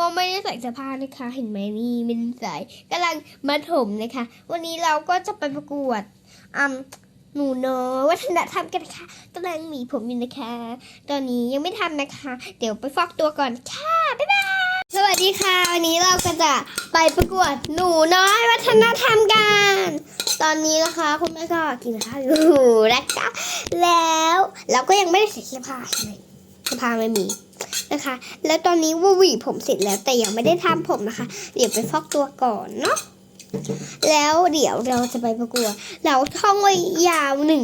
ก็ไม่ได้ใส่เสื้อผ้านะคะ เห็นไหมนี่ม่ได้ใส่กำลังมาถมนะคะ วันนี้เราก็จะไปประกวดอืมหนูน้อยวัฒนธรรมกันค่ะกำลังหมีผมอยู่นะคะ ตอนนี้ยังไม่ทำนะคะ เดี๋ยวไปฟอกตัวก่อนค่ะบ๊ายบายสวัสดีค่ะ วันนี้เราก็จะไปประกวดหนูน้อยวัฒนธรรมกัน ตอนนี้นะคะคุณแม่ก็กินข้าวอยู่นะคะแล้วเราก็ยังไม่ได้ใส่เสื้อผ้าเลย สื้อผ้าไม่มีนะคะ แล้วตอนนี้ว่าหวีผมเสร็จแล้วแต่ยังไม่ได้ทำผมนะคะ เดี๋ยวไปฟอกตัวก่อนเนาะแล้วเดี๋ยวเราจะไปประกวดเราท่องไว้ยาวหนึ่ง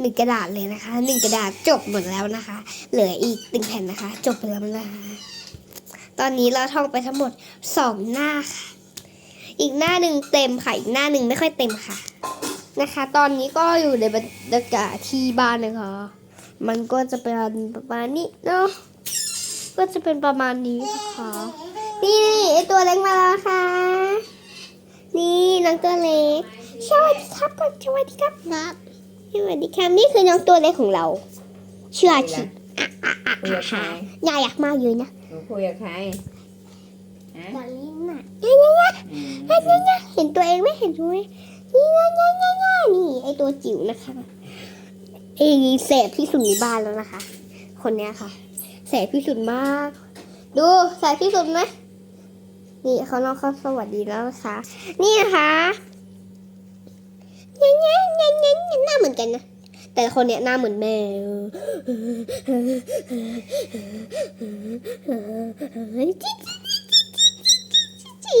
หนึ่งกระดาษเลยนะคะหนึ่งกระดาษจบหมดแล้วนะคะ เหลืออีกหนึ่งแผ่นนะคะ จบไปแล้วนะคะ ตอนนี้เราท่องไปทั้งหมดสองหน้าค่ะ อีกหน้าหนึ่งเต็มค่ะ อีกหน้าหนึ่งไม่ค่อยเต็มค่ะ นะคะ ตอนนี้ก็อยู่ในบรรยากาศที่บ้านนะคะ มันก็จะเป็นประมาณนี้เนาะก็จะเป็นประมาณนี้นะคะนี่นี่ไอตัวเล็กมาแล้วค่ะ นี่น้องตัวเล็กสวัสดีครับก่อนสวัสดีครับครับสวัสดีครับนี่คือน้องตัวเล็กของเราชื่ออาชิคุยกับใครน่ารักมากเลยนะหนูคุยกับใครฮะตอนนี้น่ะเนี่ยเนี่ยเนี่ยอืมเนี่ยเนี่ยเห็นตัวเองไหมเห็นตัวเองนี่เนี่ยเนี่ยเนี่ยเนี่ยนี่ไอตัวจิ๋วนะคะ ไอแสบที่สุดในบ้านแล้วนะคะ คนเนี้ยค่ะแสบที่สุดมาก ดูแสบที่สุดไหมนี่เขาน้องเขาสวัสดีแล้วนะคะนี่นะคะเนี่ยเนี่ยเนี่ยเนี่ยเนี่ยหน้าเหมือนกันนะแต่คนเนี้ยหน้าเหมือนแม่จิ๊ดจี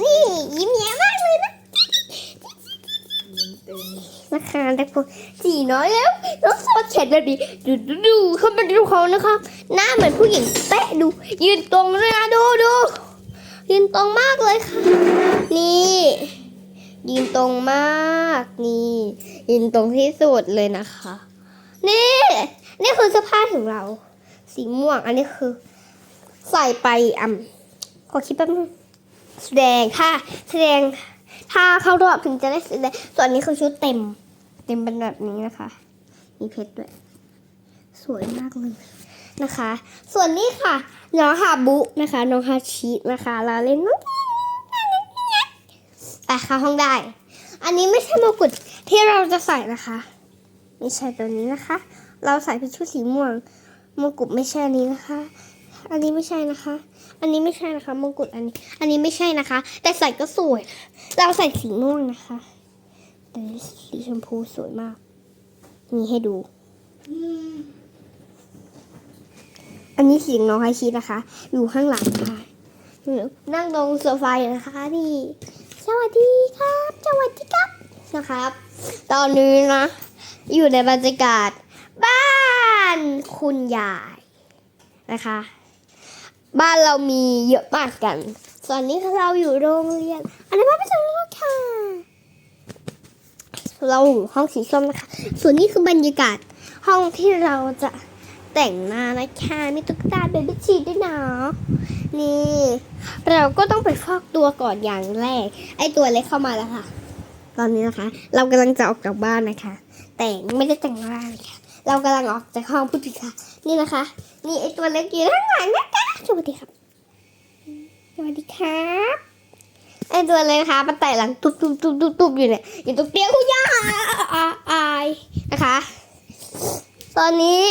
นี่ยิ้มแย้มมากเลยนะ ยิ้มเต็ม นะคะแต่พวกจีน้อยแล้วน้องโซเฉดเลยดิดูดูดูเขามาดูเขานะคะหน้าเหมือนผู้หญิงเป๊ะดู ยืนตรงเลยนะดูดูยืนตรงมากเลยค่ะ นี่ ยืนตรงมากนี่ ยืนตรงที่สุดเลยนะคะ นี่ นี่คือเสื้อผ้าของเรา สีม่วงอันนี้คือ ใส่ไปอ่ำขอคิดแป๊บนึงแสดงค่ะ แสดงถ้าเข้ารอบถึงจะได้แสดงส่วนนี้คือชุดเต็ม เต็มเป็นแบบนี้นะคะ มีเพชรด้วย สวยมากเลยนะคะ ส่วนนี้ค่ะ น้องฮาบุนะคะ น้องฮาชินะคะ เราเล่นน้องไปเข้าห้องได้ อันนี้ไม่ใช่มงกุฎที่เราจะใส่นะคะไม่ใช่ตัวนี้นะคะ เราใส่เป็นชุดสีม่วง มงกุฎไม่ใช่อันนี้นะคะ อันนี้ไม่ใช่นะคะ อันนี้ไม่ใช่นะคะ มงกุฎอันนี้ อันนี้ไม่ใช่นะคะ แต่ใส่ก็สวย เราใส่สีม่วงนะคะ แต่สีชมพูสวยมาก มีให้ดู อันนี้เสียงน้องไฮชีนะคะ อยู่ข้างหลังค่ะ นั่งตรงโซฟาอยู่นะคะนี่ สวัสดีครับ สวัสดีครับนะครับ ตอนนี้นะ อยู่ในบรรยากาศ บ้านคุณยายนะคะ บ้านเรามีเยอะมากกัน ส่วนนี้เราอยู่โรงเรียนอันนี้บ้านประจำโลกค่ะ เราห้องสีส้มนะคะ ส่วนนี้คือบรรยากาศห้องที่เราจะแต่งหน้านะคะมีตุ๊กตาเบบี้ชีด้วยนะนี่ เราก็ต้องไปฟอกตัวก่อนอย่างแรก ไอตัวเล็กเข้ามาแล้วค่ะ ตอนนี้นะคะ เรากำลังจะออกจากบ้านนะคะ แต่ไม่ได้แต่งหน้าเลยค่ะเรากำลังออกจากห้องพูดถึงค่ะ นี่นะคะ นี่ไอตัวเล็กอยู่ข้างหลังนะคะสวัสดีครับสวัสดีครับ ไอตัวเลยนะคะมันไต่หลังตุบตุบตุบตุบตุบอยู่เนี่ยอยู่ตรงเตียงคุณย่าอาอายนะคะ ตอนนี้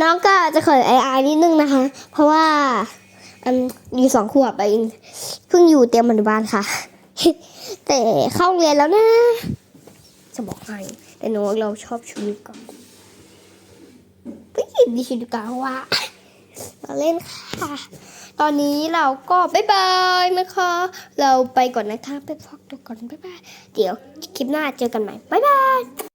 น้องก็จะเขินไออายนิดนึงนะคะ เพราะว่าอันอยู่สองขวบเองเพิ่งอยู่เตรียมอนุบาลค่ะ แต่เข้าโรงเรียนแล้วนะ จะบอกให้แต่หนูเราชอบชุดนี้ก่อนไม่ยินดีชุดก่อนเพราว่าเราเล่นค่ะ ตอนนี้เราก็บ๊ายบายนะคะ เราไปก่อนนะคะ ไปพักตัวก่อนบ๊ายบาย เดี๋ยวคลิปหน้าเจอกันใหม่บ๊ายบาย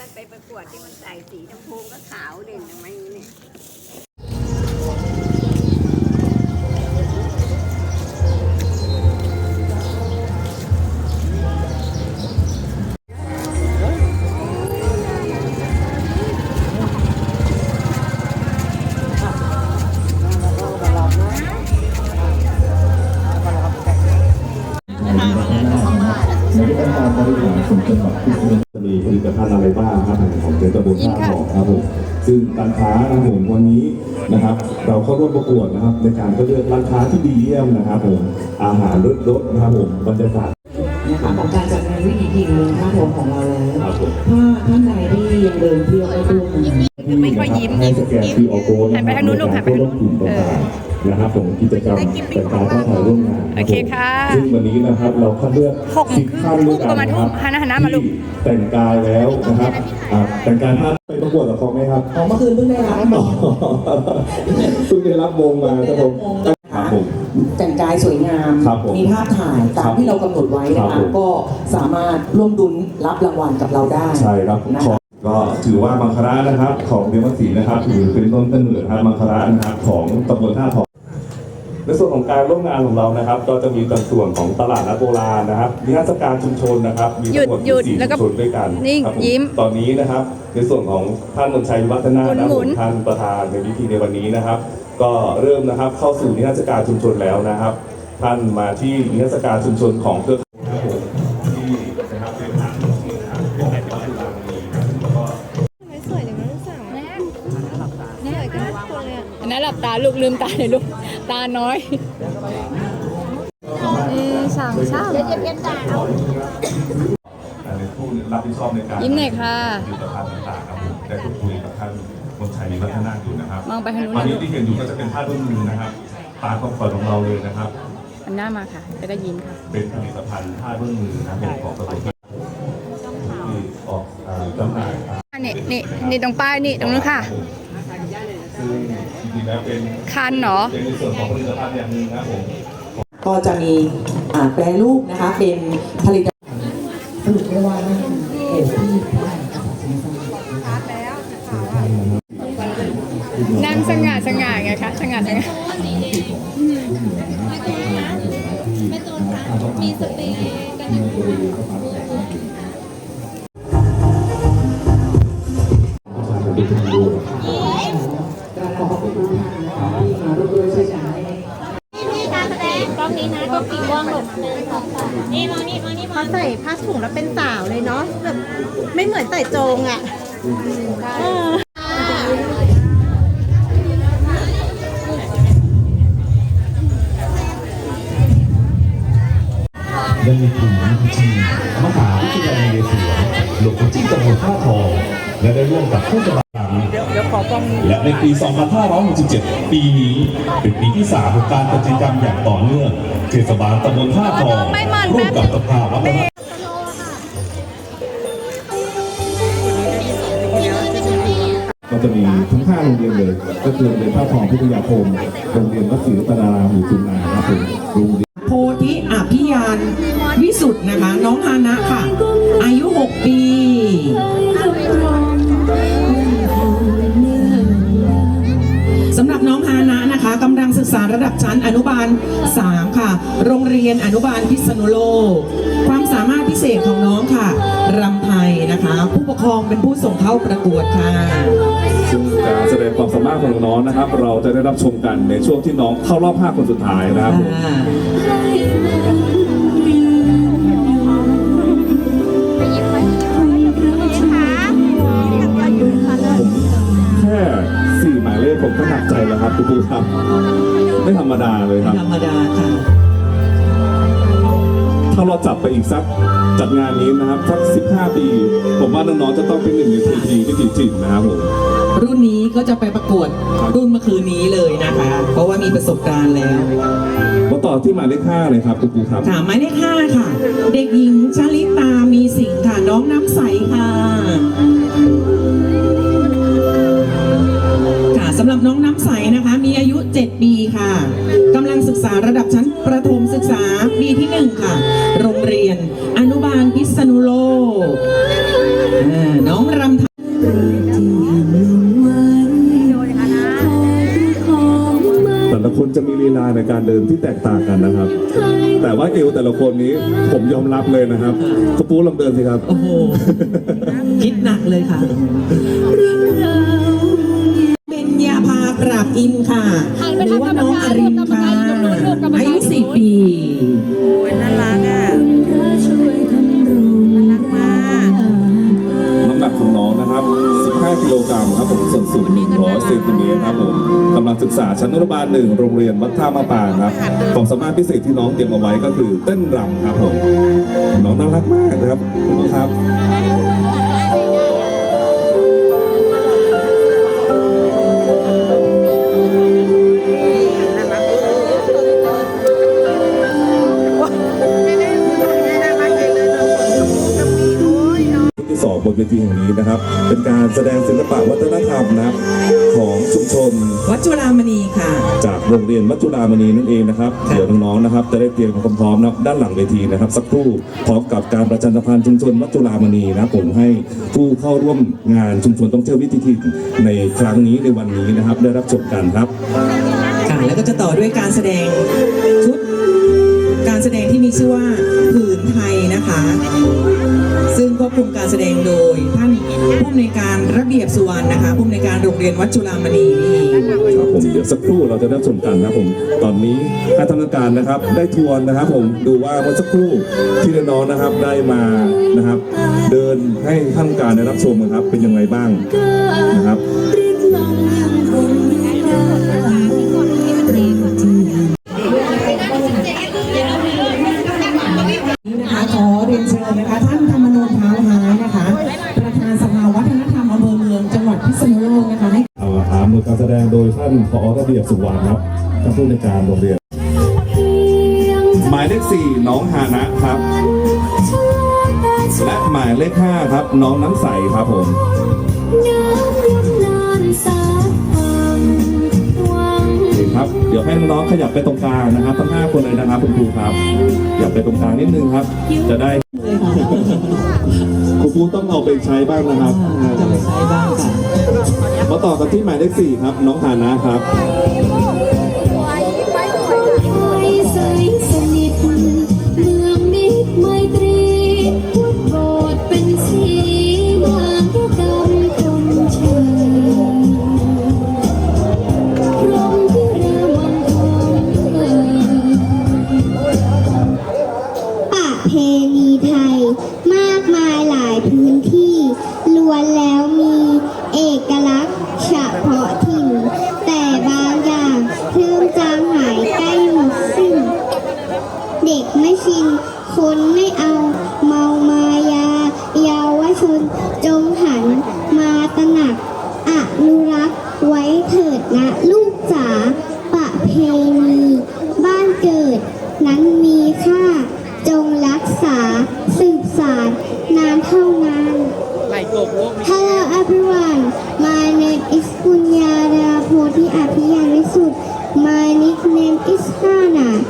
ที่มันไปประกวดที่มันใส่สีชมพูก็ขาวเด่นทำไมเนี่ย ซึ่งการค้านะครับผมวันนี้นะครับ เราเข้าร่วมประกวดนะครับ ในการก็เลือกร้านค้าที่ดีเยี่ยมนะครับผมอาหารรสรสนะครับผมบรรยากาศนะคะของการจัดงานวิถีถิ่นเมืองท่าทองของเราแล้วครับผมถ้าท่านใดที่ยังเดินเที่ยวไม่ทั่วไม่ค่อยยิ้มให้สแกน QR code หันไปทางนู้นลูกหันไปทางนู้นกลุ่มต่างๆนะครับผมกิจกรรมแต่การเข้าถ่ายร่วมงานโอเคค่ะซึ่งวันนี้นะครับเราคัดเลือกหกโมงสิบท่านด้วยกันประมาณนะคทุ่รับมหันหน้าหันหน้ามาลูกที่แต่งกายแล้วนะครับอ่าแต่งกายท่านไปประกวดกับเขาไหมครับของเมื่อคืนเพิ่งได้รับอ๋อเพิ่งได้รับวงมาครับผมครับผม แต่งกายสวยงาม ครับผมมีภาพถ่ายตาครัมบที่เรากำหนดไว้นะครัคะบผม ก็สามารถร่วมดุลรับรางวัลกับเราได้ใช่ครับนะขอคะ ก็ถือว่ามังคลานะครับ ของเดียมัสีนะครับถือเป็นต้นกำเนิดนะครับมังคลานะครับของตำบลท่าทอง ในส่วนของการร่วมงานของเรานะครับ ก็จะมีส่วนของตลาดนัดโบราณนะครับนิทรรศการชุมชนนะครับมีทั้งหมดหยุดสี่แล้วก็ชุมชนด้วยกันนิ่งครับผยิ้มตอนนี้นะครับ ในส่วนของท่านมนชัยวัฒนานะหมุผมนท่านประธานในพิธีในวันนี้นะครับ ก็เริ่มนะครับเข้าสู่นิทรรศการชุมชนแล้วนะครับ ท่านมาที่นิทรรศการชุมชนของเครือ อันนั้นหลับตาลูกลืมตาเลยลูกตาน้อยเอสั่งเช้าเดี๋ยวจะเป็นตาเอาในผู้รับผิดชอบในการยิ้มหน่อยค่ะผลิตภัณฑ์ต่างๆครับผมได้พูดคุยกับท่านมนชัยวัฒนาอยู่นะครับมองไปทางนู้นตอนนะนี้ลูกที่เห็นอยู่ก็จะเป็นผ้ารุ่นมือนะครับตาคอมฟอร์ตของเราเลยนะครับอันหน้ามาค่ะจะได้ยิ้มค่ะ เป็นผลิตภัณฑ์ผ้ารุ่นมือนะครับผมของกระทรวงที่ออกอ่าจำหน่ายครับ นี่นี่นี่ตรงป้ายนี่ตรงนู้นค่ะ ซึ่ง จริงๆแล้วเป็นคันเหรอเป็นในส่วนของผลิตภัณฑ์อย่างหนึ่งนะครับผมก็จะมีอ่าแปรรูปนะคะเป็นผลิตภัณฑ์สรุปได้ว่านั่นคือเหตุที่ได้กับสินค้านั่งสง่าสง่าไงคะสง่าสง่าขอบ นี่มานี่มานี่มาเขาใส่ผ้าถุงแล้วเป็นสาวเลยเนาะแบบไม่เหมือนใส่โจงอะเอ ในปี 2567 ปีนี้ เป็นปีที่ 3 ของการจัดกิจกรรมอย่างต่อเนื่องเทศบาลตำบลท่าทองร่วมกับสภาวัฒนธรรมก็จะมีทั้ง5โรงเรียนเลย ก็คือโรงเรียนท่าทองพิทยาคมโรงเรียนวัดศรีรัตนารามหรือจุฬาครับผมโรงเรียนโพธิอภิยานวิสุทธ์นะคะ น้องฮานะค่ะ อายุ 6 ปี ษาระดับชั้นอนุบาล 3 ค่ะ โรงเรียนอนุบาลพิษณุโลก ความสามารถพิเศษของน้องค่ะรำไทยนะคะ ผู้ปกครองเป็นผู้ส่งเข้าประกวดค่ะซึ่งการแสดงความสามารถของน้องนะครับ เราจะได้รับชมกันในช่วงที่น้องเข้ารอบ 5 คนสุดท้ายนะครับ ก็หนักใจแล้วครับคุณผู้ชมไม่ธรรมดาเลยครับ ธรรมดาค่ะถ้าเราจับไปอีกสักจัดงานนี้นะครับสัก 15 ปี ผมว่าน้องๆจะต้องเป็นหนึ่งในทีทีวิถีจิตนะครับผมรุ่นนี้ก็จะไปประกวดรุ่นเมื่อคืนนี้เลยนะคะ เพราะว่ามีประสบการณ์แล้วคมาต่อที่หมายเลขห้าเลยครับคุณครูครับค่ะหมายเลขห้าค่ะ เด็กหญิงชลิตามีสิงห์ค่ะน้องน้ำใสค่ะ สำหรับน้องน้ำใสนะคะ มีอายุ 7 ปีค่ะกำลังศึกษาระดับชั้นประถมศึกษาปีที่ 1 ค่ะ โรงเรียน อนุบาลพิษณุโลกอ่าน้องรำไทยแต่ละคนจะมีลีลาในการเดินที่แตกต่างกันนะครับ แต่ว่าเอวแต่ละคนนี้ผมยอมรับเลยนะครับคุณปูลองเดินสิครับ โอ้โห คิดหนักเลยค่ะ อินค่ะ หรือว่าน้องอรินค่ะอายุสี่ปีน่ารักอะน่ารักมากน้ำหนักของน้องนะครับ 15 กิโลกรัมครับผมส่วนสูง 100เซนติเมตรครับผมกำลังศึกษาชั้นอนุบาลหนึ่งโรงเรียนวัดท่ามะปางครับความสามารถพิเศษที่น้องเตรียมเอาไว้ก็คือเต้นรำครับผมน้องน่ารักมากนะครับคุณผู้ชมครับ นเวทีแห่งนี้นะครับ เป็นการแสดงศิลปะวัฒนธรรมนะครับของชุมชน วัดจุฬามณีค่ะ จากโรงเรียนมัจจุรามณีนั่นเองนะครับ เดี๋ยวน้องๆนะครับ จะได้เตรียมความพร้อมนะครับด้านหลังเวทีนะครับ สักครู่พร้อมกับการประชาสัมพันธ์ชุมชนมัจจุรามณีนะครับผมให้ผู้เข้าร่วมงานชุมชนต้องเที่ยววิถีถิ่นในครั้งนี้ในวันนี้นะครับ ได้รับชมกันครับ ค่ะ แล้วก็จะต่อด้วยการแสดงชุด การแสดงที่มีชื่อว่าผืนไทยนะคะ ซึ่งควบคุมการแสดงโดยท่านผู้อำนวยการระเบียบสุวรรณนะคะผู้อำนวยการโรงเรียนวัดจุฬามณีนี่ครับผมเดี๋ยวสักครู่เราจะได้ชมกันนะครับผมตอนนี้คณะทำการนะครับ ได้ทวนนะครับ ผมดูว่าเมื่อสักครู่ที่น้องๆนะครับได้มานะครับ เดินให้ท่านการได้รับชมนะครับเป็นยังไงบ้างนะครับ ผอระเบียบสุวรรณครับท่านผู้ในวยการโรงเรียน หมายเลขสี่น้องฮานะครับ และหมายเลขห้าครับ น้องน้ำใสครับผมนี่ครับเดี๋ยวให้น้องๆขยับไปตรงกลางนะครับทั้งห้าคนเลยนะครับคุณครูครับอยากไปตรงกลางนิดนึงครับ จะได้ครูครูต้องเอาไปใช้บ้างนะครับจะไปใช้บ้างค่ะ มาต่อกันที่หมายเลขสี่ครับ น้องฐานะครับ จางหายใกล้หมดสิ้น เด็กไม่ชิน คนไม่เอาเมามายาเยาวชน จงหันมาตระหนักอนุรักษ์ไว้เถิดนะลูกจ๋าประเพณีบ้านเกิดนั้นมีค่า จงรักษาสืบสานนานเท่านาน Hello everyone my name is Punyara Poti Apiyanisu my nickname is Hana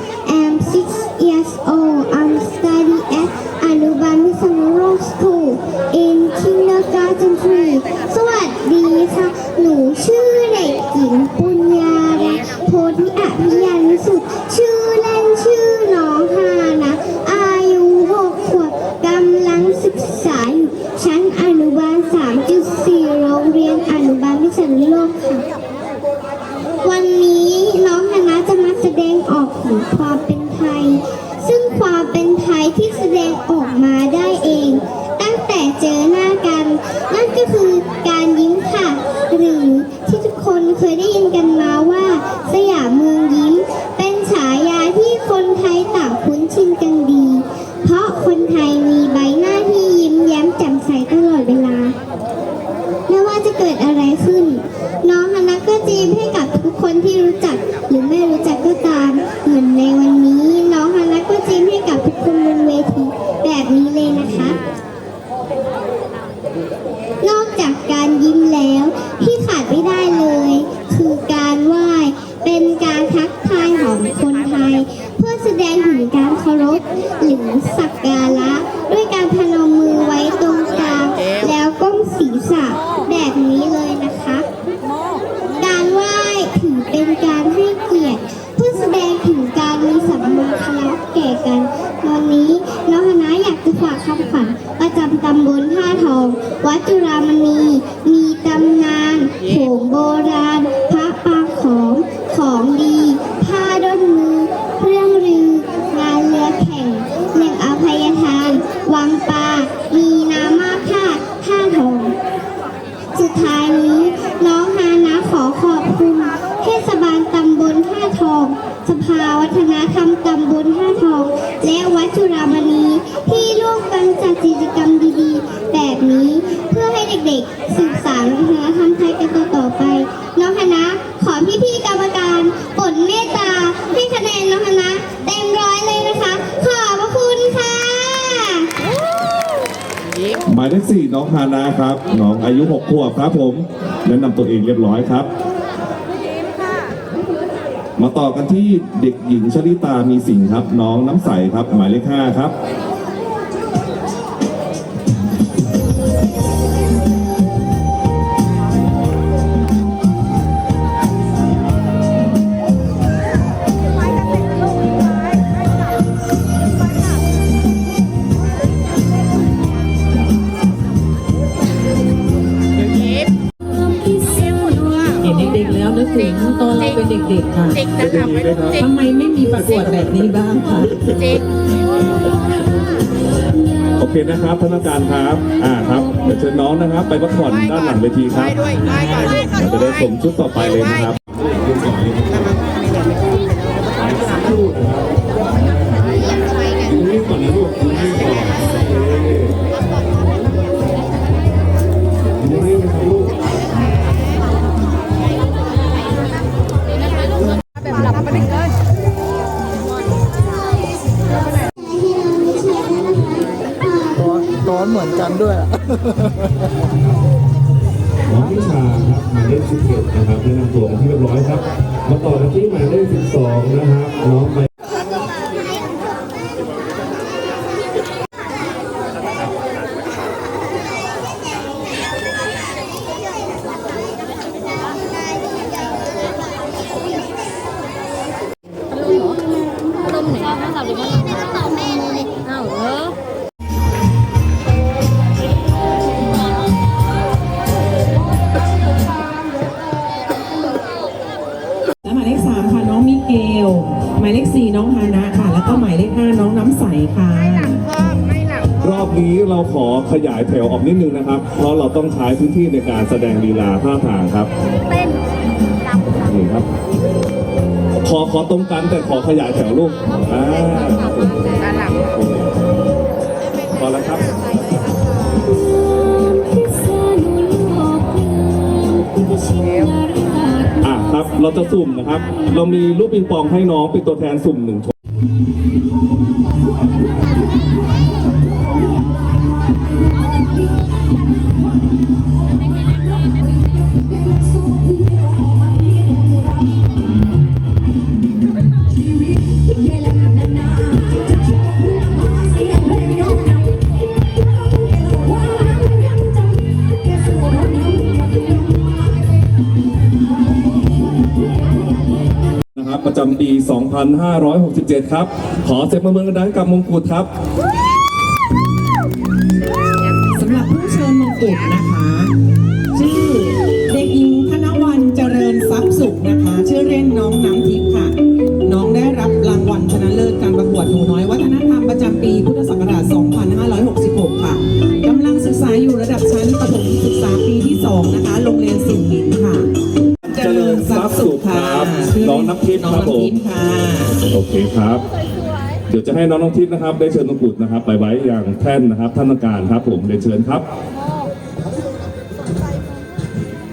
หรือสักการะ ด้วยการพนมมือไว้ตรงกลางแล้วก้มศีรษะแบบนี้เลยนะคะ การไหว้ถือเป็นการให้เกียรติเพื่อแสดงถึงการมีสัมมาคารวะแก่กันวันนี้น้องคณะอยากจะฝากคำขวัญประจำตำบลท่าทอง วัดจุฬามณี ฮานะครับน้องอายุหกขวบครับผมแนะนำตัวเองเรียบร้อยครับ มาต่อกันที่เด็กหญิงชลิตามีสิงครับ น้องน้ำใสครับ หมายเลขห้าครับ เป็นอย่างนี้ไหมครับทำไมไม่มีประกวดแบบนี้บ้างคะโอเคนะครับท่านอาจารย์ครับ อ่าครับเดี๋ยวเชิญน้องนะครับ ไปพักผ่อนด้านหลังเวทีครับเราจะได้ส่งชุดต่อไปเลยนะครับ มือนกันด้วยอะน้องพิชาครับหมายเลข11นะครับแนะนำตัวเป็นที่เรียบร้อยครับ มาต่อกันที่หมายเลข12นะครับน้องไป หมายเลขห้าน้องน้ำใสค่ะ รอบนี้เราขอขยายแถวออกนิดนึงนะครับ เพราะเราต้องใช้พื้นที่ในการแสดงลีลาท่าทางครับนี่ครับ ขอขอตรงกันแต่ขอขยายแถวลูกอ่าพอแล้วครับอะครับ เราจะสุ่มนะครับ เรามีลูกปิงปองให้น้องเป็นตัวแทนสุ่มหนึ่งำปี 2567 ครับ ขอเสียงปรบมือดังกับมงกุฎครับ ทิพย์น้องครับผมน้ำทิพย์ค่ะโอเคครับ เดี๋ยวจะให้น้องน้องทิพย์นะครับ ได้เชิญมงกุฎนะครับ ไปไว้อย่างแท่นนะครับท่านอาการครับผมเรียนเชิญครับ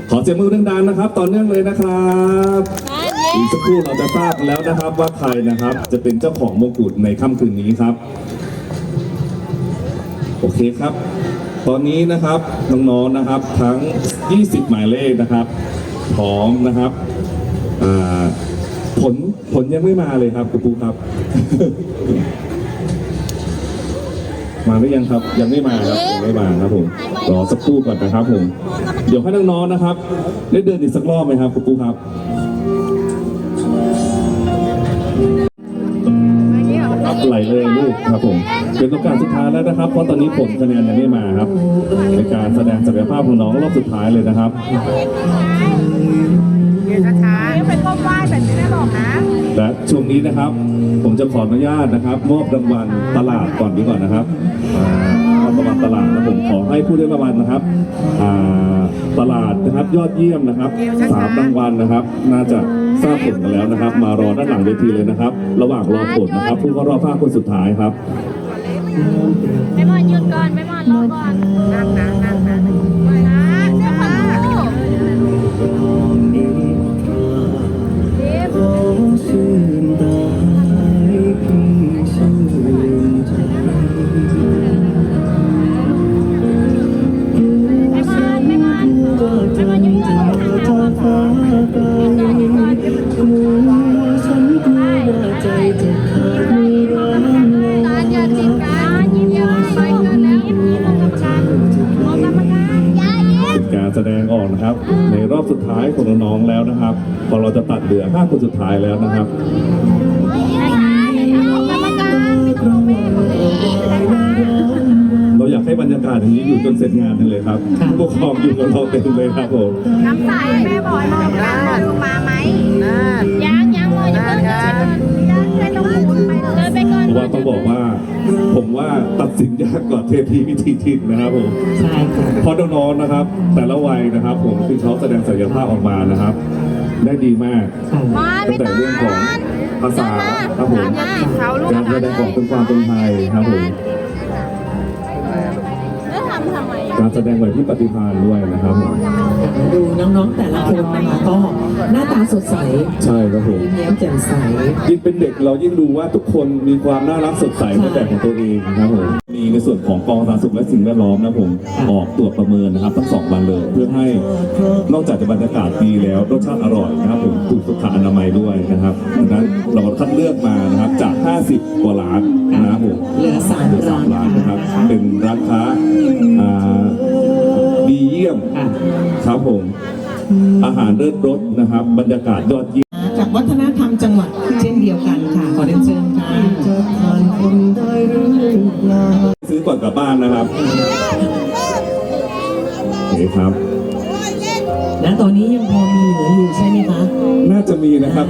ขอเสียงมือดังๆนะครับ ต่อเนื่องเลยนะครับอีกสักครู่เราจะทราบแล้วนะครับว่าใครนะครับ จะเป็นเจ้าของมงกุฎในค่ำคืนนี้ครับ โอเคครับ ตอนนี้นะครับน้องๆนะครับทั้ง 20 หมายเลขนะครับพร้อมนะครับ อ่า พลผลยังไม่มาเลยครับคุณครูครับ มาหรือยังครับ ยังไม่มาครับยังไม่มาครับผมรอสักครู่ก่อนนะครับผมเดี๋ยวให้น้องๆนะครับ ได้เดินอีกสักรอบไหมครับคุณครูครับครับไหลเลยลูกครับผมเป็นโอกาสสุดท้ายแล้วนะครับ เพราะตอนนี้ผลคะแนนยังไม่มาครับในการแสดงศักยภาพของน้องรอบสุดท้ายเลยนะครับ และช่วงนี้นะครับ ผมจะขออนุญาตนะครับมอบรางวัลตลาดก่อนดีก่อนนะครับอ่ามอบรางวัลตลาดนะผมขอให้ผู้ได้รางวัลนะครับอ่าตลาดนะครับยอดเยี่ยมนะครับสามรางวัลนะครับ น่าจะทราบผลกันแล้วนะครับ มารอด้านหลังเวทีเลยนะครับ ระหว่างรอผลนะครับ ผู้เข้ารอบห้าคนสุดท้ายครับไม่มอนหยุดก่อนไม่มอนรอก่อนนั่งนะนั่งนะนะเจ้าค่ะ แสดงออกนะครับ ในรอบสุดท้ายของน้องๆแล้วนะครับ พอเราจะตัดเหลือห้าคนสุดท้ายแล้วนะครับเราอยากให้บรรยากาศอย่างนี้อยู่จนเสร็จงานกันเลยครับผู้ปกครองอยู่กับเราเต็มเลยครับผมน้ำใสแม่บอยมองกันว่าลูกมาไหมนั่นยังยังมอยอย่าเพิ่งเดิ นเส้นต้องหมุนไปเลยเดินไปก่อนเพราะว่าต้องบอกว่า ผมว่าตัดสินยากกว่าเทพีวิธีทิศนะครับผมใช่ค่ะเพราะน้องๆนะครับ แต่ละวัยนะครับ ผมที่เขาแสดงศักยภาพออกมานะครับ ได้ดีมากมอนตั้ไม่งแต่ต้องเรื่องของภาษาครับผมเขาลูกการแสดงออกเป็นความเป็นไทยครับผม แสดงไหวที่ปฏิภาณด้วยนะครับผมดูน้องๆแต่ละคนนะคะก็หน้าตาสดใสใช่ครับผมยิ้มแย้มแจ่มใส ยิ่งเป็นเด็กเรายิ่งดูว่าทุกคนมีความน่ารักสดใสในแบบของตัวเองนะครับผม มีในส่วนของกองสาธารณสุขและสิ่งแวดล้อมนะผมออกตรวจประเมินนะครับทั้งสองวันเลย เพื่อให้นอกจากจะบรรยากาศดีแล้วรสชาติอร่อยนะครับผมถูกสุขอนามัยด้วยนะครับดังนั้นเราคัดเลือกมานะครับจาก 50 กว่าร้านนะครับผมเหลือสามเหลือสามร้านนะครับเป็นร้านค้าอ่าดีเยี่ยมค่ะครับผมอาหารเลิศรสนะครับ บรรยากาศยอดเยี่ยมจากวัฒนธรรมจังหวัดเช่นเดียวกันค่ะขอเรียนเชิญค่ะ ซื้อก่อนกลับบ้านนะครับโอเคครับ และตอนนี้ยังพอมีเหลืออยู่ใช่ไหมคะน่าจะมีนะครับ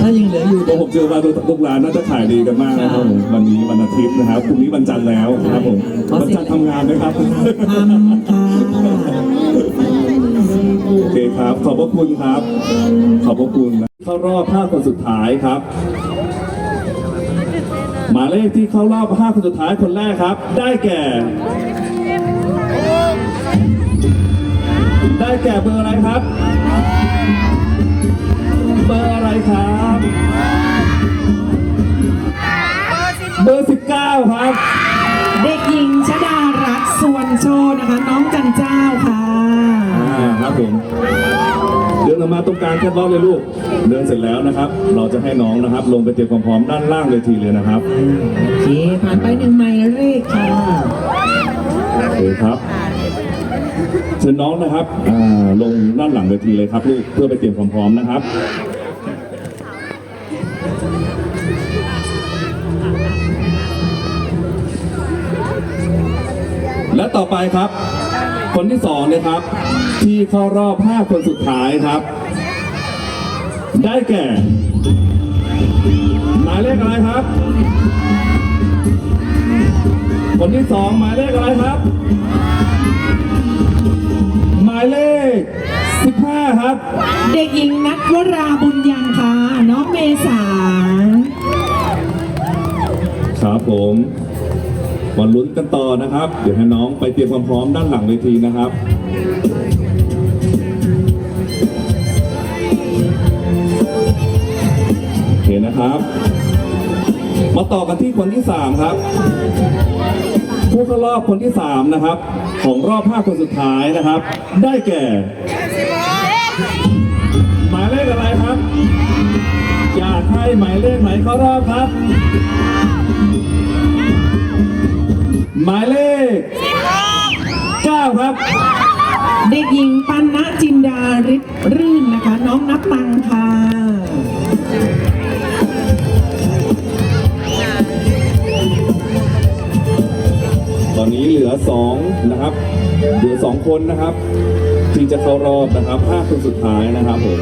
ถ้ายังเหลืออยู่ เพราะผมเชื่อว่าทุกร้านน่าจะขายดีกันมากนะครับผมวันนี้วันอาทิตย์นะครับพรุ่งนี้วันจันทร์แล้วนะครับผมวันจันทร์ทำงานไหมครับทำค่ะโอเคครับ ขอบพระคุณครับ ขอบพระคุณนะเข้ารอบ5คนสุดท้ายครับ หมายเลขที่เข้ารอบ5คนสุดท้ายคนแรกครับ ได้แก่ ได้แก่เบอร์อะไรครับ เบอร์อะไรครับ เบอร์ 19 ครับ เด็กหญิงชดารัตน์ส่วนโชนะคะ น้องจันเจ้าค่ะ ครับผมเดินออกมาตรงกลางแคทวอล์กเลยลูก เดินเสร็จแล้วนะครับ เราจะให้น้องนะครับ ลงไปเตรียมความพร้อมด้านล่างเวทีเลยนะครับโอเคผ่านไปหนึ่งไมล์เลขค่ะโอเคครับเชิญน้องนะครับอ่าลงด้านหลังเวทีเลยครับลูกเพื่อไปเตรียมความพร้อมนะครับและต่อไปครับ คนที่สองนะครับ ที่เข้ารอบ 5 คนสุดท้ายครับ ได้แก่หมายเลขอะไรครับ คนที่สองหมายเลขอะไรครับ หมายเลข 15 ครับ เด็กหญิงนัทวราบุญยังค่ะน้องเมษาครับผม มาลุ้นกันต่อนะครับ เดี๋ยวให้น้องไปเตรียมความพร้อมด้านหลังเวทีนะครับโอเคนะครับ มาต่อกันที่คนที่ 3 ครับ ผู้เข้ารอบคนที่ 3 นะครับ ของรอบ 5 คนสุดท้ายนะครับ ได้แก่ หมายเลขอะไรครับ อยากใครหมายเลขไหนเข้ารอบครับ หมายเลขเก้าครับ เด็กหญิงปันนะจินดาริศรื่นนะคะ น้องนับตังค่ะตอนนี้เหลือสองนะครับ เหลือสองคนนะครับ ที่จะเข้ารอบนะครับห้าคนสุดท้ายนะครับผม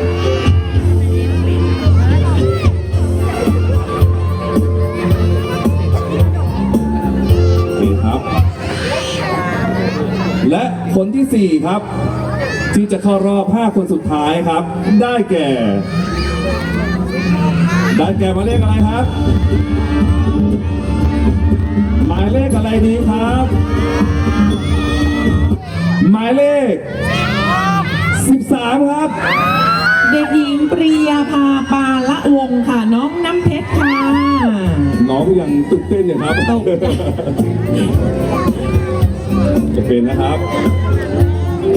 คนที่สี่ครับ ที่จะเข้ารอบห้าคนสุดท้ายครับ ได้แก่ ได้แก่หมายเลขอะไรครับ หมายเลขอะไรดีครับ หมายเลข 13 ครับ เด็กหญิงปรียาภาปาละวงค่ะ น้องน้ำเพชรค่ะ น้องยังตื่นเต้นอยู่ครับจะเป็นนะครับ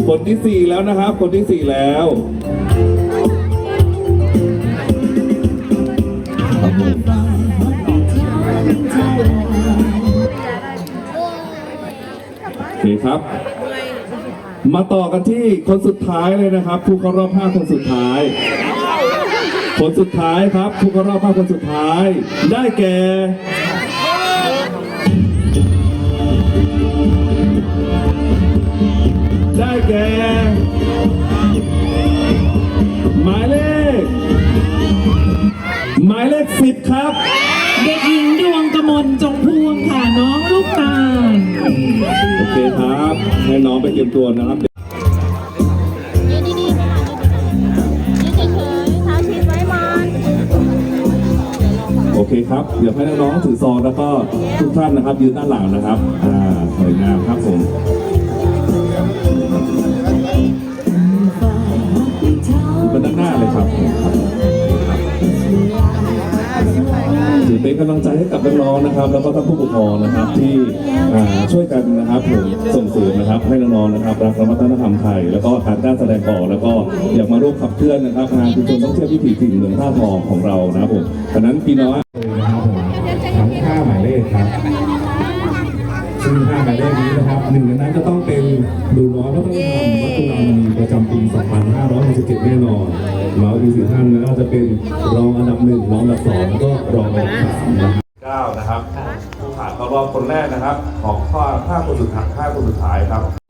คนที่4แล้วนะครับ คนที่4แล้วโอเคครับ มาต่อกันที่คนสุดท้ายเลยนะครับ ผู้เข้ารอบ5คนสุดท้าย คนสุดท้ายครับ ผู้เข้ารอบ5คนสุดท้าย ได้แก่ แก่หมายเลข หมายเลขสิบครับ เด็กหญิงดวงกมลจงพวงค่ะน้องลูกตาลโอเคครับให้น้องไปเตรียมตัวนะครับยืนดีๆไม่มายืนเฉยๆเท้าชี้ไว้มันโอเคครับ เดี๋ยวให้น้องๆถือซองแล้วก็ทุกท่านนะครับยืนด้านหลังนะครับ อ่าสวยงามครับผม อยู่กันด้านหน้าเลยครับถือเป็นกำลังใจให้กับน้องๆนะครับ แล้วก็ท่านผู้ปกครองนะครับที่อ่าช่วยกันนะครับผมส่งเสริมนะครับ ให้น้องๆนะครับรักวัฒนธรรมไทย แล้วก็การด้านแสดงออกแล้วก็อยากมาร่วมขับเคลื่อนนะครับงานชุมชนท่องเที่ยววิถีถิ่นเมืองท่าทองของเรานะครับผมฉะนั้นพี่น้องนะครับผมทั้งห้าหมายเลขครับซึ่งห้าหมายเลขนี้นะครับหนึ่งในนั้นจะต้องเป็น ดูน้อยวัฒนธรรมวัฒนธรรมประจำปี 2567 แน่นอนแล้วอีสี่ท่านนะก็จะเป็นรองอันดับหนึ่งรองอันดับสองแล้วก็รองอันดับสามนะครับเก้านะครับ ผู้ผ่านเข้ารอบคนแรกนะครับ ของข้อห้าคนสุดท้ายห้าคนสุดท้ายครับ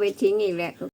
ไปทิ้งอีกแหละ